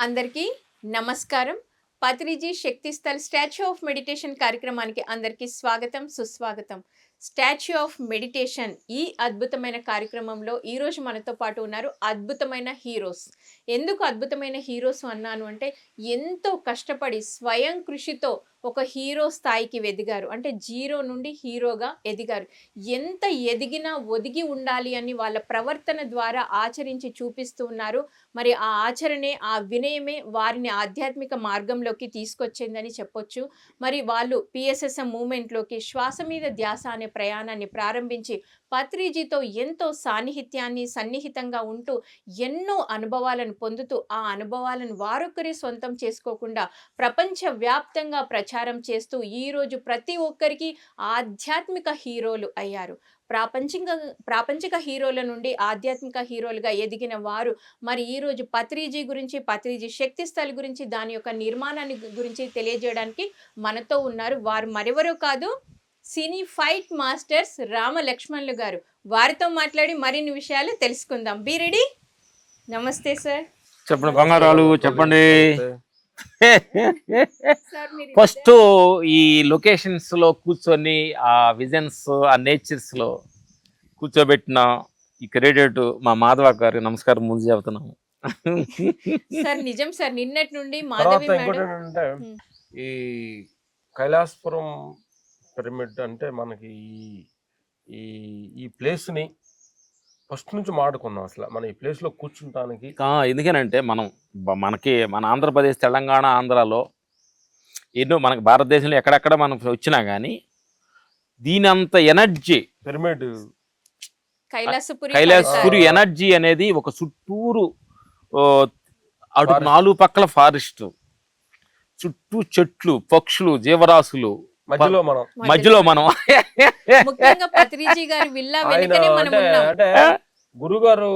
అందరికీ నమస్కారం. Patriji Shaktisthal statue of meditation కార్యక్రమానికి అందరికీ స్వాగతం సుస్వాగతం. స్టాచ్యూ ఆఫ్ మెడిటేషన్ ఈ అద్భుతమైన కార్యక్రమంలో ఈరోజు మనతో పాటు ఉన్నారు అద్భుతమైన హీరోస్. ఎందుకు అద్భుతమైన హీరోస్ అన్నాను అంటే ఎంతో కష్టపడి స్వయం కృషితో ఒక హీరో స్థాయికి ఎదిగారు అంటే జీరో నుండి హీరోగా ఎదిగారు. ఎంత ఎదిగినా ఒదిగి ఉండాలి అని వాళ్ళ ప్రవర్తన ద్వారా ఆచరించి చూపిస్తూ ఉన్నారు. మరి ఆ ఆచరణే ఆ వినయమే వారిని ఆధ్యాత్మిక మార్గంలోకి తీసుకొచ్చిందని చెప్పొచ్చు. మరి వాళ్ళు పిఎస్ఎస్ఎం మూమెంట్లోకి శ్వాస మీద ధ్యాస అనే ప్రయాణాన్ని ప్రారంభించి పత్రిజీతో ఎంతో సాన్నిహిత్యాన్ని సన్నిహితంగా ఉంటూ ఎన్నో అనుభవాలను పొందుతూ ఆ అనుభవాలను వారొక్కరే సొంతం చేసుకోకుండా ప్రపంచవ్యాప్తంగా ప్రచారం చేస్తూ ఈరోజు ప్రతి ఒక్కరికి ఆధ్యాత్మిక హీరోలు అయ్యారు. ప్రాపంచిక ప్రాపంచిక హీరోల నుండి ఆధ్యాత్మిక హీరోలుగా ఎదిగిన వారు మరి ఈరోజు పత్రిజీ గురించి పత్రిజీ శక్తి స్థలి గురించి దాని యొక్క నిర్మాణాన్ని గురించి తెలియజేయడానికి మనతో ఉన్నారు. వారు మరెవరో కాదు సినీ ఫైట్ మాస్టర్స్ రామ లక్ష్మణులు గారు. వారితో మాట్లాడి మరిన్ని విషయాలు తెలుసుకుందాం. Be ready? నమస్తే సార్. చెప్పండి బంగారాలు చెప్పండి. ఫస్ట్ ఈ లొకేషన్స్లో కూర్చొని ఆ విజన్స్ ఆ నేచర్స్లో కూర్చోబెట్టిన ఈ క్రెడిట్ మా మాధవ గారికి నమస్కారం ముందు చెబుతున్నాము. సార్ నిజం సార్ నిన్నటి నుండి మాధవి. ఈ కైలాసపురం పిరమిడ్ అంటే మనకి ఈ- ఈ ఈ ప్లేస్ని ఫస్ట్ నుంచి మాడుకున్నాం అసలు మన ఈ ప్లేస్లో కూర్చుంటానికి ఆ, ఎందుకనంటే మనం మనకి మన ఆంధ్రప్రదేశ్ తెలంగాణ ఆంధ్రాలో ఎన్నో మనకి భారతదేశంలో ఎక్కడెక్కడ మనం వచ్చినా కానీ దీని అంత ఎనర్జీ పిరమిడ్ కైలాసపురి. ఎనర్జీ అనేది ఒక చుట్టూరు అటు. నాలుగు పక్కల ఫారెస్ట్ చుట్టూ చెట్లు పక్షులు జీవరాశులు మధ్యలో మనం. మధ్యలో మనం. ముఖ్యంగా పత్రిజీ గారి విల్లా ఆయన వెనుకనే మనం అంటే గురుగారు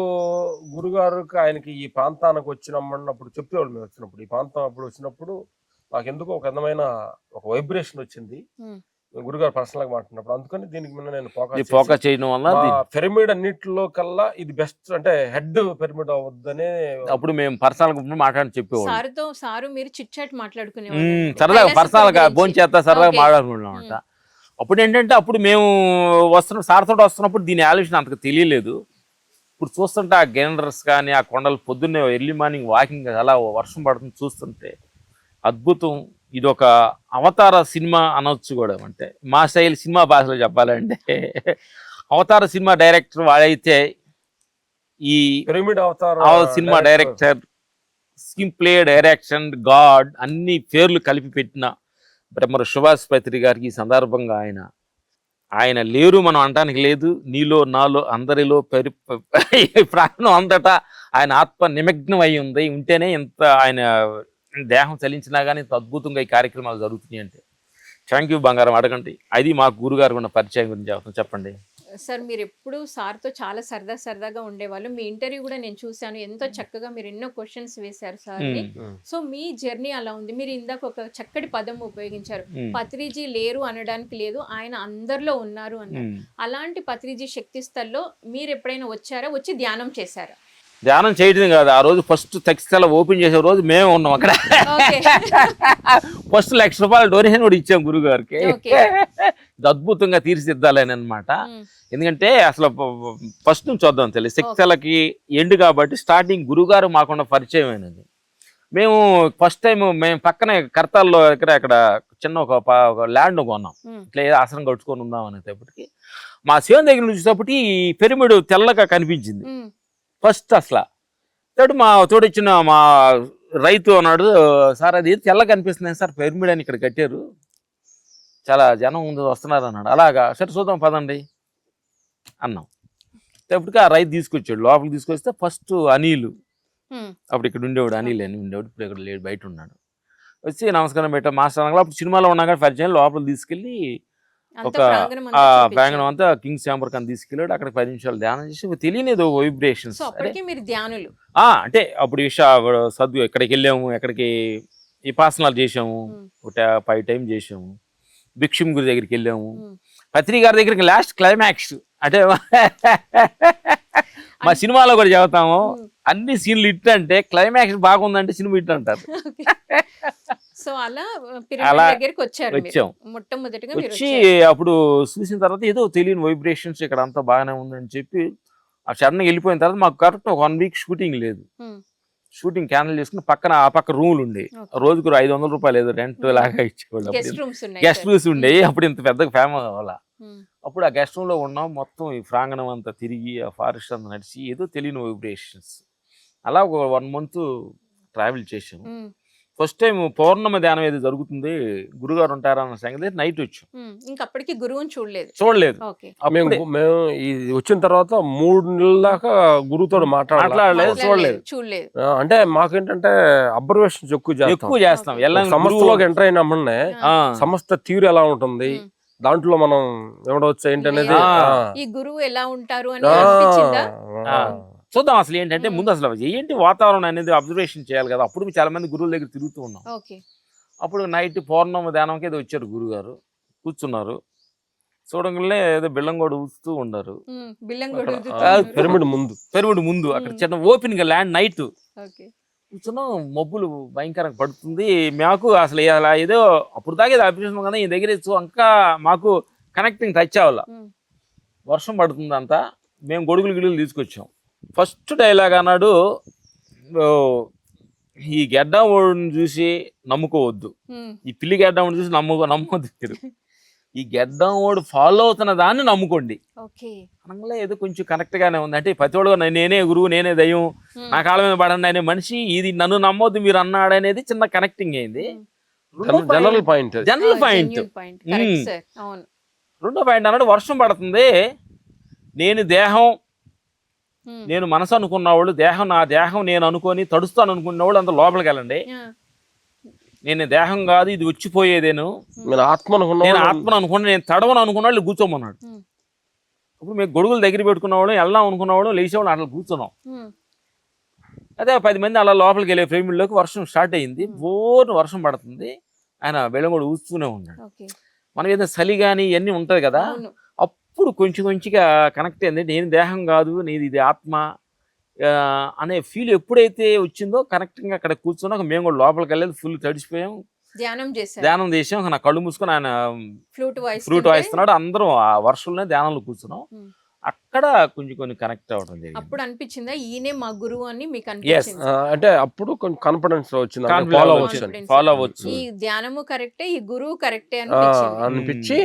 గురుగారుకి ఆయనకి ఈ ప్రాంతానికి వచ్చినప్పుడు చెప్పేవాళ్ళు మేము వచ్చినప్పుడు. ఈ ప్రాంతం అప్పుడు వచ్చినప్పుడు నాకు ఎందుకో ఒక అందమైన ఒక వైబ్రేషన్ వచ్చింది. గురుగారు పర్సనల్గా మాట్లాడినప్పుడు. అందుకని దీనికి మీద నేను ఈ ఫోకస్ ఫోకస్ చేయడం వల్ల పిరమిడ్ అన్నిటిలో కల్లా ఇది బెస్ట్ అంటే హెడ్ పిరమిడ్ అవద్దనే అప్పుడు మేము పర్సనల్గా మాట్లాడి చెప్పేవాళ్ళం. సారుతో సారు మీరు చిట్ చాట్ మాట్లాడుకునే సరదాగా పర్సనల్గా భోజనం చేస్తా సరదాగా. మాట్లాడుకున్నాం అంట అప్పుడు ఏంటంటే అప్పుడు మేము వస్తున్న సార్తో వస్తున్నప్పుడు దీని ఆలోచన అంతకు తెలియలేదు. ఇప్పుడు చూస్తుంటే ఆ గెనరస్ కానీ ఆ కొండలు పొద్దున్నే ఎర్లీ మార్నింగ్ వాకింగ్ అలా వర్షం పడుతుంది చూస్తుంటే అద్భుతం. ఇది ఒక అవతార సినిమా అనొచ్చు కూడా అంటే మా స్టైల్ సినిమా భాషలో చెప్పాలంటే అవతార సినిమా డైరెక్టర్ వాడైతే ఈ pyramid Avatar cinema director screenplay direction god అన్ని పేర్లు కలిపి పెట్టిన బ్రహ్మర సుభాష్ పత్రి గారికి ఈ సందర్భంగా ఆయన ఆయన లేరు మనం అనటానికి లేదు. నీలో నాలో అందరిలో పరి ప్రాణం అంతటా ఆయన ఆత్మ నిమగ్నం అయి ఉంది. ఉంటేనే ఇంత ఆయన దేహం చలించినా కానీ ఇంత అద్భుతంగా ఈ కార్యక్రమాలు జరుగుతున్నాయి అంటే. థ్యాంక్ యూ బంగారం. అడగండి. అది మా గురుగారు ఉన్న పరిచయం గురించి చెప్తాం చెప్పండి. సార్ మీరు ఎప్పుడు సార్తో చాలా సరదా సరదాగా ఉండేవాళ్ళు. మీ ఇంటర్వ్యూ కూడా నేను చూశాను. ఎంతో చక్కగా మీరు ఎన్నో క్వశ్చన్స్ వేశారు సార్ని. ఉమ్, సో మీ జర్నీ అలా ఉంది. మీరు ఇందాక ఒక చక్కటి పదం ఉపయోగించారు. పత్రిజీ లేరు అనడానికి లేదు. ఆయన అందరిలో ఉన్నారు అన్నారు. అలాంటి పత్రిజీ శక్తి స్థల్లో మీరు ఎప్పుడైనా వచ్చారా? వచ్చి ధ్యానం చేశారా? ధ్యానం చేయడం కాదు. ఆ రోజు ఫస్ట్ టెక్స్టైల్ ఓపెన్ చేసే రోజు మేము ఉన్నాం అక్కడ. ఫస్ట్ లక్ష రూపాయలు డొనేషన్ కూడా ఇచ్చాం గురుగారికి. ఓకే. ఇది అద్భుతంగా తీర్చిదిద్దాలని అనమాట ఎందుకంటే అసలు ఫస్ట్ నుంచి చూద్దాం తెలియదు శిక్షలకి ఎండ్ కాబట్టి స్టార్టింగ్ గురుగారు మాకుండా పరిచయం అయినది మేము ఫస్ట్ టైం మేము పక్కనే కర్తాల్లో ఇక్కడ ఇక్కడ చిన్న ఒక ల్యాండ్ కొన్నాం. ఇట్లా ఏదో ఆసనం కట్టుకొని ఉందాం అనేటప్పటికి. మా శివం దగ్గర నుంచి చూసేటప్పటికి ఈ పిరమిడ్ తెల్లగా కనిపించింది. ఫస్ట్ అసలు. తోడు మా తోడొచ్చిన మా రైతు అన్నాడు సార్ అది తెల్ల కనిపిస్తుంది సార్ పిరమిడ్ అని ఇక్కడ కట్టారు. చాలా జనం ఉంది వస్తున్నారు అన్నాడు. అలాగా? సరే చూద్దాం పదండి అన్నాం. అప్పటికి ఆ రైతు తీసుకొచ్చాడు. లోపలికి తీసుకొస్తే ఫస్ట్ అనిల్. అప్పుడు ఇక్కడ ఉండేవాడు అనిల్ అని ఉండేవాడు. ఇప్పుడు ఇక్కడ లేడు బయట ఉన్నాడు. వచ్చి నమస్కారం పెట్టా. మాస్టర్ అప్పుడు సినిమాలో ఉన్నా కానీ పరిచయం. లోపలికి తీసుకెళ్ళి ఒక ప్రాంగణం ఆ అంతా. ప్రాంగణం అంతా కింగ్స్ చాంబర్ కని తీసుకెళ్ళాడు. అక్కడ పది నిమిషాలు ధ్యానం చేసి తెలియలేదు వైబ్రేషన్స్ మీరు ధ్యానులు. అంటే అప్పుడు విష సద్దు ఎక్కడికి వెళ్ళాము ఎక్కడికి ఈ పాసనాలు చేసాము ఒక ఫైవ్ టైం చేసాము భిక్షం గురి దగ్గరికి వెళ్ళాము. పత్రి గారి దగ్గరికి లాస్ట్ క్లైమాక్స్ అంటే మా సినిమాలో కూడా చెబుతాము. అన్ని సీన్లు ఇట్ అంటే క్లైమాక్స్ బాగుందంటే సినిమా ఇట్ అంటారు. సో అలా దగ్గరికి వచ్చారు. వచ్చాం. మొట్టమొదటిగా వచ్చి. అప్పుడు చూసిన తర్వాత ఏదో తెలియని వైబ్రేషన్స్ ఇక్కడ అంతా బాగానే ఉందని చెప్పి ఆ సడన్గా వెళ్ళిపోయిన తర్వాత మాకు కరెక్ట్ ఒక వన్ వీక్ షూటింగ్ లేదు. షూటింగ్ క్యాన్సిల్ చేసుకుని పక్కన ఆ పక్క రూములు ఉండే. రోజుకు ఐదు వందల రూపాయలు ఏదో రెంట్. లాగా ఇచ్చేవాళ్ళు గెస్ట్ రూమ్స్ ఉండేవి అప్పుడు ఇంత పెద్దగా ఫేమస్ అవ్వాల. అప్పుడు ఆ గెస్ట్ రూమ్లో ఉన్నాం. మొత్తం ఈ ప్రాంగణం అంతా తిరిగి ఆ ఫారెస్ట్ అంతా నడిచి ఏదో తెలియని వైబ్రేషన్స్ అలా ఒక వన్ మంత్ ట్రావెల్ చేసాం ఉమ్, ఫస్ట్ టైం పౌర్ణమి ధ్యానం ఏది జరుగుతుంది? గురుగారు ఉంటారా అన్న సంగతి నైట్ వచ్చాం. ఉమ్. ఇంకప్పటికి గురువుని చూడలేదు. చూడలేదు. ఓకే. మేము ఇది వచ్చిన తర్వాత మూడు నెలల దాకా గురువుతో మాట్లాడాలి? మాట్లాడలేదు, చూడలేదు. చూడలేదు. అంటే మాకేంటంటే అబ్జర్వేషన్స్ ఎక్కువ చేస్తాం. ఎక్కువ చేస్తాం. వెళ్ళంగానే సంస్థలోకి ఎంటర్ అయినమ్మనే ఆ, సంస్థ తీరు ఎలా ఉంటుంది. దాంట్లో మనం ఎవడవచ్చు ఏంటనేది. ఈ గురువు ఎలా ఉంటారు అని. చూద్దాం అసలు ఏంటంటే. ముందు అసలు ఏంటి వాతావరణం అనేది అబ్జర్వేషన్ చేయాలి కదా? అప్పుడు చాలా మంది గురువుల దగ్గర తిరుగుతూ ఉన్నాం. ఓకే. అప్పుడు నైట్ పౌర్ణమి ధ్యానంకి ఏదో వచ్చారు గురుగారు. కూర్చున్నారు. చూడంగానే ఏదో బిల్లం కూడా ఊస్తూ ఉన్నారు. పిరమిడ్ ముందు. పెరుగుడు ముందు. అక్కడ. చిన్న ఓపెన్గా ల్యాండ్ నైట్. ఓకే. కూర్చున్నాం. మబ్బులు భయంకరంగా పడుతుంది. మాకు అసలు అలా ఏదో అప్పుడు దాకా ఏదో అభిప్రాయం కదా? ఈ దగ్గర ఇంకా మాకు కనెక్టింగ్ టచ్ అవ్వాల. వర్షం పడుతుంది అంతా మేము గొడుగులు గిడుగులు తీసుకొచ్చాం. ఫస్ట్ డైలాగ్ అన్నాడు ఈ గెడ్డం ఓడిని చూసి నమ్ముకోవద్దు. ఈ పిల్లి గెడ్డం చూసి నమ్ముకో నమ్మొద్దు. మీరు ఈ గెడ్డం ఓడి ఫాలో అవుతున్న దాన్ని నమ్ముకోండి. ఓకే. అనగా ఏదో కొంచెం కరెక్ట్ గానే ఉంది. అంటే ప్రతివాడు నేనే గురువు నేనే దయ్యం నా కాళ్ళ మీద పడండి అనే మనిషి ఇది నన్ను నమ్మొద్దు మీరు అన్నాడు అనేది చిన్న కనెక్టింగ్ అయింది. General point. General point. రెండో పాయింట్ అన్నాడు వర్షం పడుతుంది. నేను దేహం నేను మనసు అనుకున్న వాళ్ళు దేహం నా దేహం నేను అనుకొని తడుస్తాను అనుకున్న వాళ్ళు అంత లోపలికి వెళ్ళండి. నేను దేహం కాదు ఇది వచ్చిపోయేదేను. నేను ఆత్మ నేను వాళ్ళు- ఆత్మను అనుకున్నా నేను తడవను అనుకున్న వాళ్ళు కూర్చోమన్నాడు. ఇప్పుడు మేము గొడుగులు దగ్గర పెట్టుకున్నవాడు వెళ్దాం అనుకున్నవాడు లేచేవాడు అట్లా కూర్చున్నాం. అదే పది మంది అలా లోపలికి వెళ్ళే ఫ్రేమిల్లోకి వర్షం స్టార్ట్ అయింది. Hmm. బోర్ను వర్షం పడుతుంది. ఆయన బెల్లం కూడా ఊస్తూనే ఉన్నాడు. ఓకే. మనం ఏదైనా చలి కానీ ఇవన్నీ ఉంటుంది కదా? అప్పుడు కొంచెం కొంచెంగా కనెక్ట్ అయింది. నేను దేహం కాదు నేను ఇది ఆత్మ అనే ఫీల్ ఎప్పుడైతే వచ్చిందో కరెక్ట్గా అక్కడ కూర్చున్నాక మేము కూడా లోపలికి వెళ్ళేది ఫుల్ తడిసిపోయాం. ధ్యానం చేశారు. ధ్యానం చేసాం నా కళ్ళు మూసుకొని ఆయన ఫ్లూట్ వాయిస్ ఫ్రూట్ వాయిస్తున్నాడు. అందరం ఆ వర్షంలోనే ధ్యానంలో కూర్చున్నాం. అక్కడ కొంచెం కొన్ని కనెక్ట్ అవ్వడం జరిగింది. అప్పుడు అనిపించిందా ఈయనే మా గురువు అని మీకు. అనిపించింది? అంటే అప్పుడు కొంచెం కాన్ఫిడెన్స్ వచ్చింది. ఫాలో. అవ్వచ్చు. ఫాలో అవ్వచ్చు ఈ ధ్యానము కరెక్టే ఈ గురువు కరెక్టే అనిపించి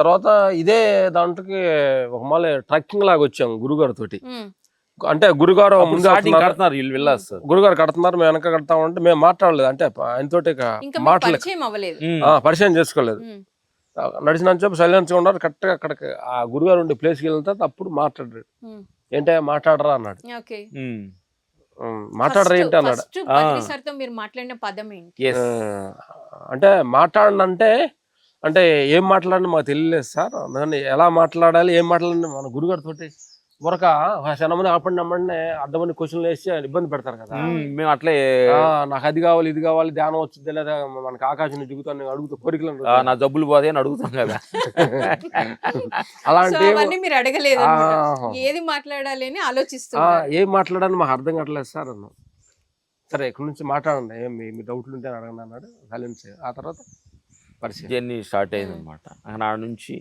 తర్వాత ఇదే దాంట్లోకి ఒక మళ్ళీ ట్రెక్కింగ్ లాగా వచ్చాం గురుగారు తోటి. అంటే గురుగారు ముందు. కడుతున్నారు వీళ్ళు సార్ గురుగారు కడుతున్నారు మేము వెనక కడతామంటే మేము మాట్లాడలేదు. అంటే ఆయనతోటి ఇక ఇంకా మీకు మాటలు పరిచయం చేసుకోలేదు. నడిచిన చెప్పి సైలెన్స్ ఉన్నారు. కరెక్ట్గా అక్కడికి ఆ గురుగారు ఉండే ప్లేస్కి వెళ్ళిన తర్వాత అప్పుడు మాట్లాడారు ఏంటే మాట్లాడరా అన్నాడు. మాట్లాడరా ఏంటి అన్నాడు. అంటే మాట్లాడనంటే అంటే ఏం మాట్లాడినా మాకు తెలియలేదు సార్. అందుకని ఎలా మాట్లాడాలి ఏం మాట్లాడాలి మన గురుగారు తోటి ఊరక మంది ఆపండి నమ్మండి అడ్డమని క్వశ్చన్లు వేసి ఇబ్బంది పెడతారు కదా. మేము అట్లే నాకు అది కావాలి ఇది కావాలి ధ్యానం వచ్చింది లేదా మనకి ఆకాశం దిగుతాను అడుగుతూ కోరికలు నా జబ్బులు పోతే అని అడుగుతాం కదా. అలాంటి మీరు అడగలేదు. ఏది మాట్లాడాలి అని ఆ, ఆలోచిస్తున్నారు. ఏం మాట్లాడాలని మాకు అర్థం కావట్లేదు సార్ అన్నాం. సరే ఇక్కడ నుంచి మాట్లాడండి. ఏం మీ డౌట్లు ఉంటే అడగండి అన్నాడు. సైలెన్స్ ఆ తర్వాత జర్నీ స్టార్ట్ అయింది అనమాట ఆడ నుంచి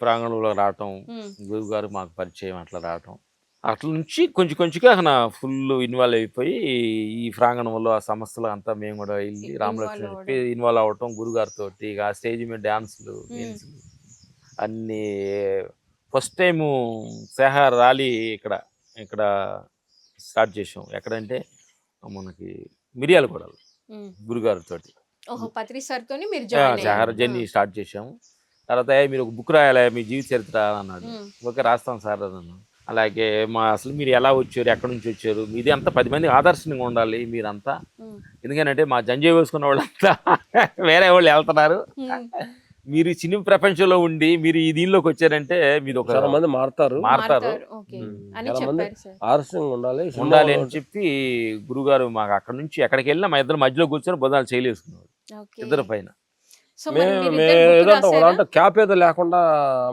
ప్రాంగణంలో రావటం ఉమ్, గురువు గారు మాకు పరిచయం అట్లా రావటం. అట్ల నుంచి కొంచెం కొంచెంగా అక్కడ ఫుల్ ఇన్వాల్వ్ అయిపోయి ఈ ప్రాంగణంలో ఆ సంస్థలు అంతా మేము కూడా వెళ్ళి రామలక్ష్మి. చెప్పి ఇన్వాల్వ్ అవ్వటం గురుగారితో ఇక ఆ స్టేజ్ మీద డ్యాన్సులు గేమ్స్లు అన్నీ ఫస్ట్ టైము సెహార్ ర్యాలీ ఇక్కడ ఇక్కడ స్టార్ట్ చేసాం. ఎక్కడంటే మనకి మిరియాల కూడా ఉమ్. గురుగారితో ఓహో పత్రి సార్ తోని మీరు జాయిన్ సెహార్ జర్నీ స్టార్ట్ చేసాము తర్వాత "ఏ, మీరు ఒక బుక్ రాయాలి మీ జీవిత చరిత్ర అన్నాడు. ఓకే రాస్తాం సార్ అన్నాను అలాగే మా అసలు మీరు ఎలా వచ్చారు ఎక్కడి నుంచి వచ్చారు? ఇది అంతా పది మంది ఆదర్శంగా ఉండాలి మీరంతా. ఎందుకంటే మా జంజయ్ వేసుకున్న వాళ్ళంతా వేరే వాళ్ళు వెళ్తున్నారు. మీరు సినిమా ప్రపంచంలో ఉండి మీరు ఈ దీనిలోకి వచ్చారంటే మీరు ఒక చాలా మంది మారుతారు. మారుతారు. ఓకే. ఉమ్. అని చాలా మంది చెప్పారు సార్. ఆలస్యంగా ఉండాలి. ఉండాలి అని చెప్పి గురుగారు మాకు అక్కడ నుంచి ఎక్కడికి వెళ్ళినా మా ఇద్దరు మధ్యలో కూర్చొని బుధాలు చేయలేసుకున్నారు ఇద్దరు పైన. ఏదంటే? ఒకదాంట్లో క్యాప్ ఏదో లేకుండా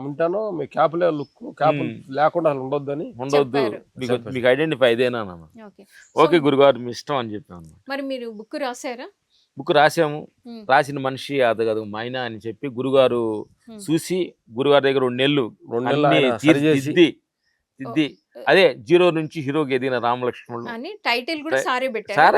ఉంటాను. మీ క్యాప్లే లుక్ క్యాప్. లేకుండా అసలు ఉండొద్దని. ఉండొద్దు. మీకు చెప్పారు. మీకు ఐడెంటిఫై ఇదేనా నాన్న? ఓకే. ఓకే గురుగారు మీ ఇష్టం అని చెప్పాను మరి మీరు బుక్ రాశారా బుక్ రాసాము. రాసిన మనిషి అది కాదు మైనా అని చెప్పి గురుగారు. చూసి గురుగారి దగ్గర రెండు నెలలు రెండు నెలలు దిద్ది దిద్ది అదే జీరో నుంచి హీరోకి ఎదిగిన రామలక్ష్మణుడు అని టైటిల్ కూడా సరే. పెట్టారు.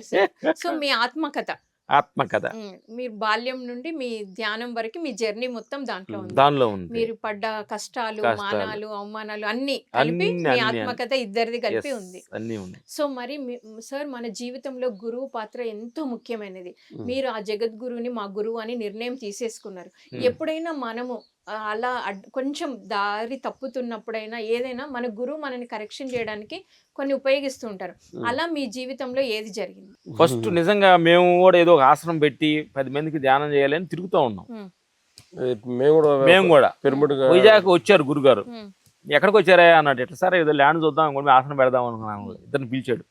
సరే. సో మీ ఆత్మకథ. ఆత్మకథ. మీరు బాల్యం నుండి మీ ధ్యానం వరకు మీ జర్నీ మొత్తం దాంట్లో ఉంది. దానిలో ఉంది. మీరు పడ్డ కష్టాలు. మానాలు అవమానాలు అన్ని కలిపి మీ ఆత్మకథ ఇద్దరిది కలిపి ఉంది. అన్నీ ఉన్నాయి. సో మరి సార్ మన జీవితంలో గురువు పాత్ర ఎంతో ముఖ్యమైనది. మీరు ఆ జగద్గురుని మా గురువు అని నిర్ణయం తీసేసుకున్నారు. ఎప్పుడైనా మనము అలా కొంచెం దారి తప్పుతున్నప్పుడైనా ఏదైనా మన గురువు మనని కరెక్షన్ చేయడానికి కొన్ని ఉపయోగిస్తూ ఉంటారు. అలా మీ జీవితంలో ఏది జరిగింది? ఫస్ట్ నిజంగా మేము కూడా ఏదో ఒక ఆసనం పెట్టి పది మందికి ధ్యానం చేయాలని తిరుగుతూ ఉన్నాం. మేము కూడా మేము కూడా. పిరమిడ్ వైజాగ్ వచ్చారు గురుగారు. ఎక్కడికి వచ్చారా అన్నాడు ఎట్లా సరే ఏదో ల్యాండ్ చూద్దాం అనుకోండి ఆసనం పెడదాం అనుకున్నాను. ఇద్దరిని పిలిచాడు.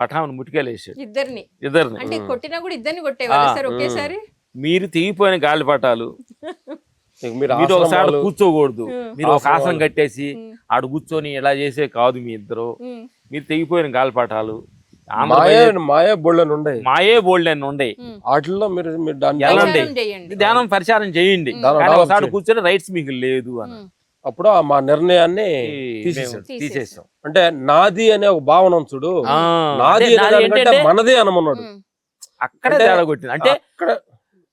పఠామని ముట్టికాయలు వేసాడు. ఇద్దరిని? ఇద్దరిని. అంటే. కొట్టినా కూడా ఇద్దరిని కొట్టేవాళ్ళు ఆ, సార్ ఒకేసారి? మీరు తెగిపోయిన గాలి పటాలు మీరు మీరు ఒకసారి కూర్చోకూడదు. మీరు ఒక ఆసనం. కట్టేసి. ఆడు కూర్చొని ఇలా చేసే కాదు మీ ఇద్దరు. మీరు తెగిపోయిన గాలిపటాలు మాయే బోళ్ళని ఉండే మాయే బోల్డ్ అని ఉండే. వాటిల్లో మీరు ధ్యానం పరిచారం చేయండి ఒకసారి. కూర్చొని రైట్స్ మీకు లేదు అని. అప్పుడు ఆ మా నిర్ణయాన్ని తీసేసాం అంటే నాది అనే ఒక భావన చూడు ఆ, నాది మనదే అనమన్నాడు. అక్కడే అంటే- తేడా కొట్టింది అంటే అక్కడ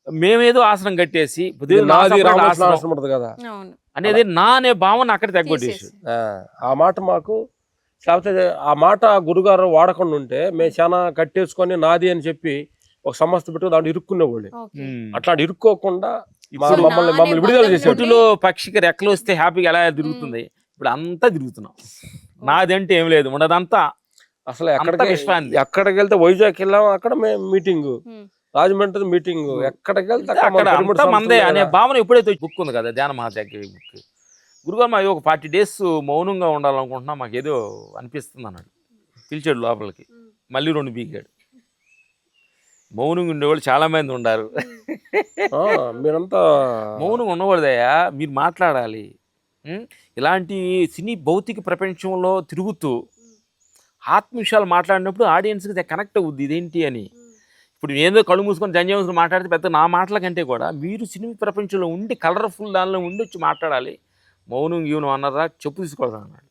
మేమేదో ఆసనం కట్టేసి కదా. అవును. అనేది నా అనే భావన అక్కడ తగ్గొట్టేసి. ఆ, ఆ మాట మాకు లేకపోతే ఆ మాట గురుగారు వాడకుండా ఉంటే మేము చాలా కట్టేసుకొని నాది అని చెప్పి ఒక సంస్థ పెట్టు దాంట్లో ఇరుక్కునేవాళ్ళు. అట్లా ఇరుక్కోకుండా మమ్మల్ని విడుదల చెట్టులో పక్షికి రెక్కలు వస్తే హ్యాపీగా ఎలా తిరుగుతుంది? ఇప్పుడు అంతా తిరుగుతున్నాం. నాది అంటే ఏం లేదు ఉండదంతా అసలు ఎక్కడికి. ఎక్కడికి వెళ్తే వైజాగ్ వెళ్ళాం అక్కడ మేము మీటింగ్. రాజమండ్రి మీటింగ్. ఎక్కడికి వెళ్తే అక్కడ మందే. అనే. భావన ఎప్పుడైతే బుక్ ఉంది కదా ధ్యాన మహాత్యాగి బుక్. గురుగారు మా ఒక ఫార్టీ డేస్ మౌనంగా ఉండాలనుకుంటున్నా మాకు ఏదో అనిపిస్తుంది అన్నాడు. పిలిచాడు లోపలికి. మళ్ళీ రెండు బీకాడు మౌనంగా ఉండేవాళ్ళు చాలా మంది ఉండారు. ఆ, మీరంతా మౌనంగా ఉండకూడదయ్యా మీరు మాట్లాడాలి? ఇలాంటి సినీ భౌతిక ప్రపంచంలో తిరుగుతూ ఆత్మ విషయాలు మాట్లాడినప్పుడు ఆడియన్స్కి కనెక్ట్ అవుద్ది ఇదేంటి అని. ఇప్పుడు ఏదో కళ్ళు మూసుకొని జంజ మూసుకొని మాట్లాడితే పెద్ద నా మాటల కంటే కూడా మీరు సినిమా ప్రపంచంలో ఉండి కలర్ఫుల్ దానిలో ఉండి వచ్చి మాట్లాడాలి. మౌనం గీవనం అన్నారా చెప్పు తీసుకోవడం అన్నాడు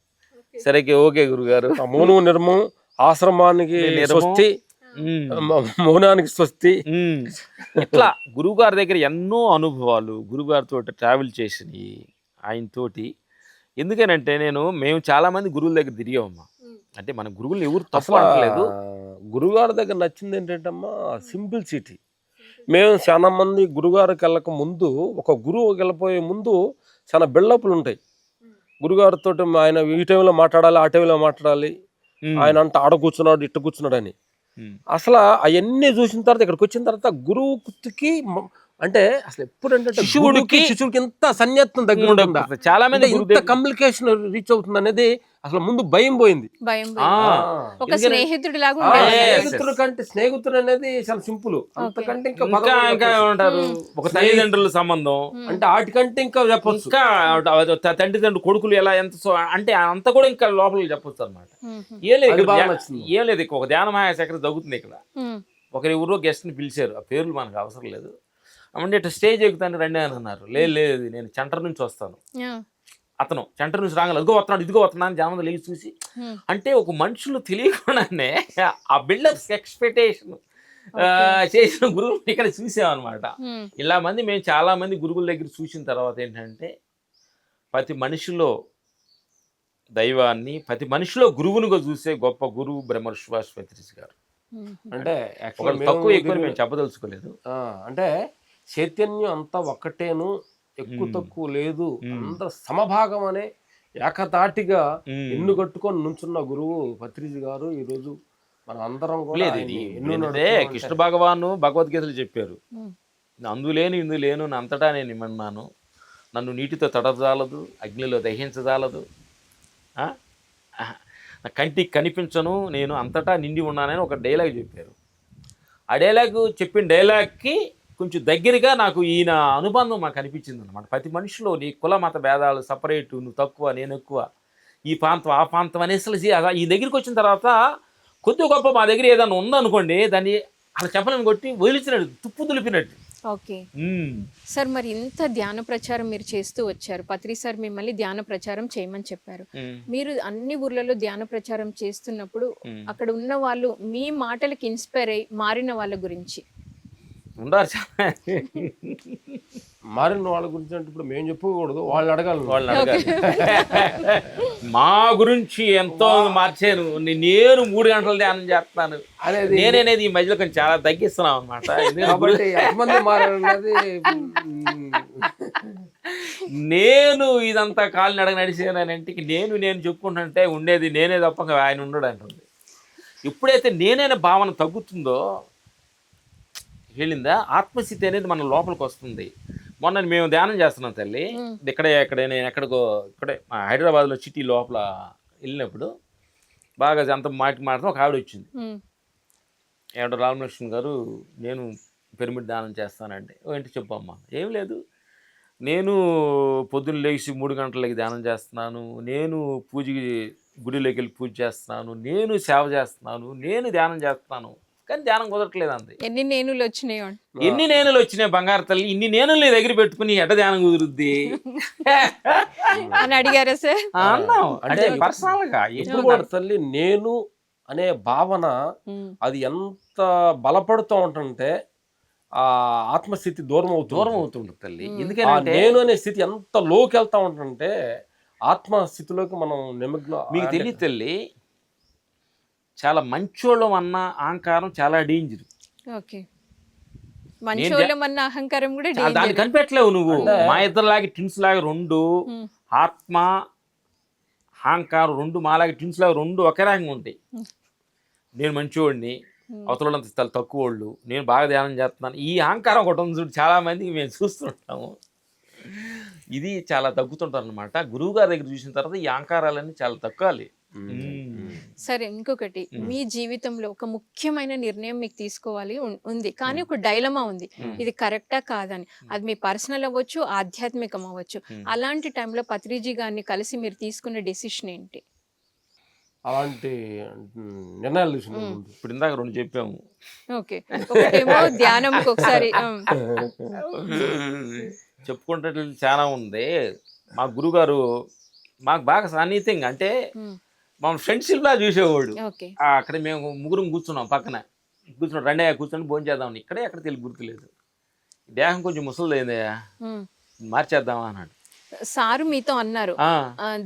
సరే ఓకే గురుగారు. మౌనం నిర్మం ఆశ్రమానికి నిర్మం. స్వస్తి మౌనానికి స్వస్తి. ఇట్లా గురువుగారి దగ్గర ఎన్నో అనుభవాలు గురువుగారితో ట్రావెల్ చేసినవి ఆయనతోటి. ఎందుకనంటే నేను మేము చాలా మంది గురువుల దగ్గర తిరిగామమ్మా. అంటే మన గురువులు ఎవరు తప్పు అసలు అనట్లేదు గురుగారి దగ్గర నచ్చింది ఏంటంటమ్మా సింపుల్ సిటీ. మేము చాలా మంది గురుగారికి వెళ్ళక ముందు ఒక గురువు వెళ్ళిపోయే ముందు చాలా బిల్డప్లు ఉంటాయి. గురుగారితో ఆయన ఈ టైంలో మాట్లాడాలి ఆ టైంలో మాట్లాడాలి. ఉం. ఆయన అంటే ఆడ కూర్చున్నాడు ఇట్ట కూర్చున్నాడు అని. అసలు అవన్నీ చూసిన తర్వాత ఇక్కడికి వచ్చిన తర్వాత గురువుకి అంటే అసలు ఎప్పుడు అంటే శిష్యుడికి- శిశువుడికి ఎంత సన్యత్నం దగ్గర ఉంటుందా? చాలా మంది ఇంత కమ్యూనికేషన్ రీచ్ అవుతుంది అనేది అసలు ముందు భయం పోయింది. భయం ఆ, భయం. ఒక స్నేహితుడి లాగా కంటే స్నేహితుడు అనేది చాలా సింపుల్. అంతకంటే ఇంకా ఇంకా పదకొండు ఇంకా చెప్పొచ్చు. ఏమంటారు? ఉం. ఒక తల్లిదండ్రుల సంబంధం. అంటే వాటికంటే ఇంకా చెప్పొచ్చు. ఇంకా తండ్రి తండ్రి కొడుకులు ఎలా ఎంత అంటే అంత కూడా ఇంకా లోపలికి చెప్పొచ్చు అనమాట ఏం లేదు. ఏం లేదు ఒక ధ్యాన మహాశేఖర తగ్గుతుంది ఇక్కడ. ఒకరి ఊరో గెస్ట్ని పిలిచారు. ఆ పేర్లు మనకు అవసరం లేదు. అంటే ఇట్లా స్టేజ్ ఎక్కుతాను రండి అని అన్నారు. లేదు లేదు నేను సెంటర్ నుంచి వస్తాను. అతను సెంటర్ నుంచి రాగల అదిగో వస్తున్నాడు ఇదిగో వస్తున్నాడు అని జనం లేచి చూసి అంటే ఒక మనుషులు తెలియకుండానే ఆ బిల్డప్ ఎక్స్పెక్టేషన్ చేసిన గురువులు ఇక్కడ చూసామన్నమాట. ఇలా మంది మేము చాలా మంది గురువుల దగ్గర చూసిన తర్వాత ఏంటంటే ప్రతి మనిషిలో దైవాన్ని ప్రతి మనిషిలో గురువునుగా చూసే గొప్ప గురువు బ్రహ్మ సుభాష్ పత్రిస్ గారు. అంటే తక్కువ ఎక్కువ మేము చెప్పదలుచుకోలేదు. ఆ, అంటే చైతన్యం అంతా ఒక్కటేను ఎక్కువ. తక్కువ లేదు. అందరు సమభాగం అనే ఏకతాటిగా. ఎన్ను కట్టుకొని నుంచున్న గురువు పత్రిజి గారు ఈ రోజు మనం అందరం కూడా కృష్ణ భగవాను భగవద్గీతలు చెప్పారు. అందులేను ఇందు లేను అంతటా నేను ఇమ్మన్నాను నన్ను నీటితో తడపజాలదు అగ్నిలో దహించజాలదు. కంటికి కనిపించను నేను అంతటా నిండి ఉన్నానని ఒక డైలాగ్ చెప్పారు. ఆ డైలాగ్ చెప్పిన డైలాగ్కి కొంచెం దగ్గరగా నాకు ఈయన అనుబంధం నాకు అనిపించింది అనమాట ప్రతి మనిషిలో నీ కుల మత భేదాలు సపరేటు నువ్వు తక్కువ నేను ఎక్కువ. ఈ ప్రాంతం ఆ ప్రాంతం అనేసి ఈ దగ్గరికి వచ్చిన తర్వాత కొద్ది గొప్ప మా దగ్గర ఏదైనా ఉందనుకోండి దాన్ని అలా చెప్పలేని కొట్టి వదిలించినట్టు తుప్పు దులిపినట్టు. ఓకే. సార్ మరి ఇంత ధ్యాన ప్రచారం మీరు చేస్తూ వచ్చారు. పత్రి సార్ మిమ్మల్ని ధ్యాన ప్రచారం చేయమని చెప్పారు. మీరు అన్ని ఊర్లలో ధ్యాన ప్రచారం చేస్తున్నప్పుడు. అక్కడ ఉన్న వాళ్ళు మీ మాటలకి ఇన్స్పైర్ అయ్యి మారిన వాళ్ళ గురించి. ఉండారు చాలా మారిన వాళ్ళ గురించి అంటే ఇప్పుడు మేము చెప్పుకోకూడదు వాళ్ళు అడగాలి. వాళ్ళని అడగాలి. మా గురించి ఎంతో మార్చాను. నే- నేను మూడు గంటలు ధ్యానం చేస్తున్నాను. అనేది నేనేది ఈ మధ్యలో కొంచెం చాలా తగ్గిస్తున్నాం అనమాట నేను ఇదంతా కాలు నడగ నడిచానంటే నేను నేను చెప్పుకుంటుంటే ఉండేది నేనే తప్ప ఇంకా ఆయన ఉండడు అంటుంది. ఎప్పుడైతే నేనైనా భావన తగ్గుతుందో వెళ్ళిందా? ఆత్మస్థితి అనేది మన లోపలికి వస్తుంది. మొన్న మేము ధ్యానం చేస్తున్నాం తల్లి. ఇక్కడే ఇక్కడే నేను ఎక్కడికో ఇక్కడే హైదరాబాద్లో సిటీ లోపల వెళ్ళినప్పుడు బాగా అంత మాటి మాట్లాడుతూ ఒక ఆవిడ వచ్చింది. ఏమంటారు? రామలక్ష్మణ్ గారు నేను పిరమిడ్ దానం చేస్తానంటే. "ఓ, ఏంటి చెప్పమ్మా? ఏం లేదు. నేను పొద్దున్న లేచి మూడు గంటలకి ధ్యానం చేస్తున్నాను. నేను పూజకి గుడిలోకి వెళ్ళి పూజ చేస్తున్నాను. నేను సేవ చేస్తున్నాను. నేను ధ్యానం చేస్తున్నాను. కానీ ధ్యానం కుదరట్లేదు అంది. ఎన్ని నేనులు వచ్చినాయో. ఎన్ని నేనులు వచ్చినాయి బంగారు తల్లి ఇన్ని నేనులు నీ దగ్గర పెట్టుకుని ఎట ధ్యానం కుదురుద్ది. అని అడిగారా సార్? అన్నాం. అంటే పర్సనల్గా ఇప్పుడు ఎప్పుడు కూడా. తల్లి నేను అనే భావన అది ఎంత బలపడుతూ ఉంటుంటే ఆ ఆత్మస్థితి దూరం అవుతుంది దూరం అవుతుంటుంది తల్లి ఎందుకంటే నేను అనే స్థితి ఎంత లోకి వెళ్తా ఉంటుంటే ఆత్మస్థితిలోకి మనం నిమగ్నం మీకు తెలియదు తల్లి చాలా మంచోళ్ళం అన్న అహంకారం చాలా డేంజర్ ఓకే అహంకారం కూడా దాన్ని. కనిపెట్టలేవు నువ్వు. మా ఇద్దరులాగే ట్విన్స్ లాగా రెండు ఉమ్, ఆత్మ అహంకారం రెండు మాలాగే ట్విన్స్ లాగా రెండు ఒకే రకంగా ఉంటాయి ఉమ్. నేను మంచివాడిని ఉమ్. అవతలంత చాలా తక్కువ వాళ్ళు నేను బాగా ధ్యానం చేస్తున్నాను. ఈ అహంకారం ఒకటి ఉంది చూడు చాలా మందికి మేము చూస్తుంటాము. ఇది చాలా తగ్గుతుంటారు అనమాట గురువు గారి దగ్గర చూసిన తర్వాత ఈ అహంకారాలన్నీ చాలా మ్మ్. సరే ఇంకొకటి. మీ జీవితంలో ఒక ముఖ్యమైన నిర్ణయం మీకు తీసుకోవాలి ఉంది. కానీ ఒక డైలమా ఉంది. ఇది కరెక్టా కాదని. అది మీ పర్సనల్ అవ్వచ్చు ఆధ్యాత్మికం అవ్వచ్చు. అలాంటి టైంలో పత్రిజీ గారిని కలిసి మీరు తీసుకున్న డెసిషన్ ఏంటి? అలాంటి నిర్ణయాలు ఇప్పుడు ఇందాక రెండు చెప్పాము. ఓకే. ధ్యానంకి ఒకసారి చెప్పుకుంటే చాలా ఉంది. మా గురుగారు మాకు బాగా సన్నిహితంగా అంటే మా ఫ్రెండ్షిప్ లా చూసేవాడు. అక్కడ మేము ముగ్గురం కూర్చున్నాం పక్కన. కూర్చున్నాం రెండే కూర్చొని భోజనం చేద్దామని ఇక్కడే ఎక్కడ తెలియ గుర్తులేదు. దేహం కొంచెం ముసలిదైందయ్యా. మార్చేద్దామా అన్నాడు. సారు మీతో అన్నారు.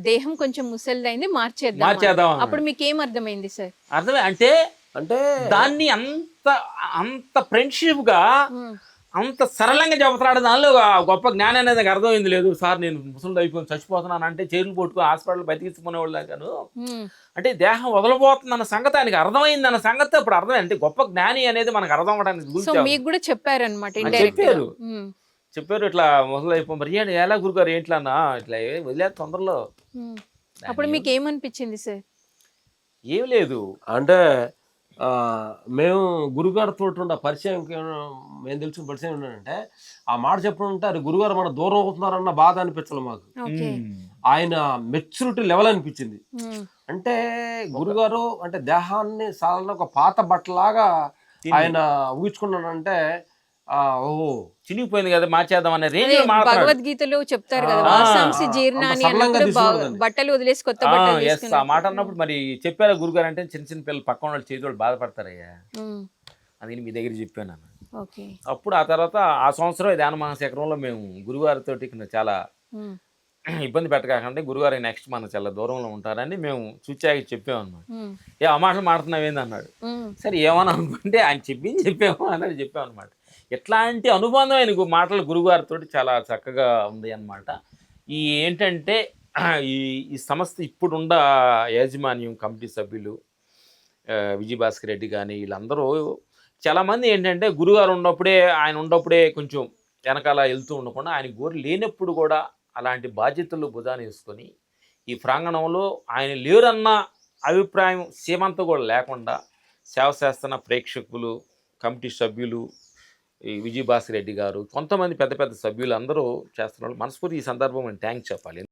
దేహం కొంచెం ముసలిదైంది మార్చేద్దాం. మార్చేద్దాం అప్పుడు. మీకు ఏం అర్థమైంది సార్? అర్థమే అంటే అంటే దాన్ని అంత అంత ఫ్రెండ్షిప్గా అంత సరళంగా చెబుతున్నాడు దానిలో గొప్ప జ్ఞానం అనేది నాకు అర్థమైంది లేదు. సార్ నేను ముసలి అయిపోయి చచ్చిపోతున్నాను అంటే చైర్లు పట్టుకుని హాస్పిటల్ బతికించుకునేవాళ్ళు కాను అంటే దేహం వదలబోతుందన్న సంగతి ఆయనకి అర్థమైంది అన్న సంగతి అప్పుడు అర్థమైంది. అంటే గొప్ప జ్ఞాని అనేది మనకు అర్థం అవడానికి మీకు కూడా చెప్పారనమాట చెప్పారు. చెప్పారు ఇట్లా ముసలి అయిపోయి మరి ఏంటి ఎలా గురుగారు ఏంట్లా అన్నా? ఇట్లా ఏ వదిలే తొందరలో. అప్పుడు మీకు ఏమనిపించింది సార్? ఏం లేదు. అంటే మేము గురుగారితో ఉన్న పరిచయం మేము తెలిసిన పరిచయం ఏంటంటే ఆ మాట చెప్పడం అంటే అది గురుగారు మన దూరం అవుతున్నారన్న బాధ అనిపించాలి మాకు. ఆయన మెచ్యూరిటీ లెవెల్ అనిపించింది. అంటే గురుగారు అంటే దేహాన్ని సాధారణ ఒక పాత బట్టలాగా ఆయన ఊహించుకున్నాడంటే ఆ, ఓహో చినిగిపోయింది కదా మార్చేద్దాం అనే రేంజ్ భగవద్గీతలో చెప్తారు కదా వాసాంసి అన్నప్పుడు. బట్టలు వదిలేసి కొత్త బట్టలు ఆ. మాట అన్నప్పుడు మరి చెప్పారా గురుగారు అంటే చిన్న చిన్న పిల్లలు పక్కన వాళ్ళు చేతి వాళ్ళు బాధపడతారయ్యా. అది మీ దగ్గర చెప్పాను అప్పుడు ఆ తర్వాత ఆ సంవత్సరం ధ్యాన మహాశేఖరంలో మేము గురుగారితో చాలా ఇబ్బంది పెట్టకాకంటే గురుగారు నెక్స్ట్ మన చాలా దూరంలో ఉంటారని మేము చూచాకి చెప్పాము అనమాట ఉమ్, ఏ ఆ మాటలు మాడుతున్నావు ఏంది అన్నాడు. ఉమ్, సరే ఏమని అనుకుంటే ఆయన చెప్పింది చెప్పాము అన్నది చెప్పాము ఇట్లాంటి ఎట్లాంటి అనుబంధం ఆయన మాటలు గురుగారితో చాలా చక్కగా ఉంది అన్నమాట. ఈ ఏంటంటే ఈ ఈ సంస్థ ఇప్పుడున్న యాజమాన్యం కమిటీ సభ్యులు విజయభాస్కర్ రెడ్డి కానీ వీళ్ళందరూ చాలామంది ఏంటంటే గురుగారు ఉన్నప్పుడే ఆయన ఉన్నప్పుడే కొంచెం వెనకాల వెళ్తూ ఉండకుండా ఆయన గోరు లేనప్పుడు కూడా అలాంటి బాధ్యతలు భుజాన్ని వేసుకొని ఈ ప్రాంగణంలో ఆయన లేరన్న అభిప్రాయం సీమంత కూడా లేకుండా సేవ చేస్తున్న ప్రేక్షకులు కమిటీ సభ్యులు ఈ విజయభాస్కర్ రెడ్డి గారు కొంతమంది పెద్ద పెద్ద సభ్యులు అందరూ చేస్తున్నారు మనస్ఫూర్తి ఈ సందర్భం థ్యాంక్స్ చెప్పాలి.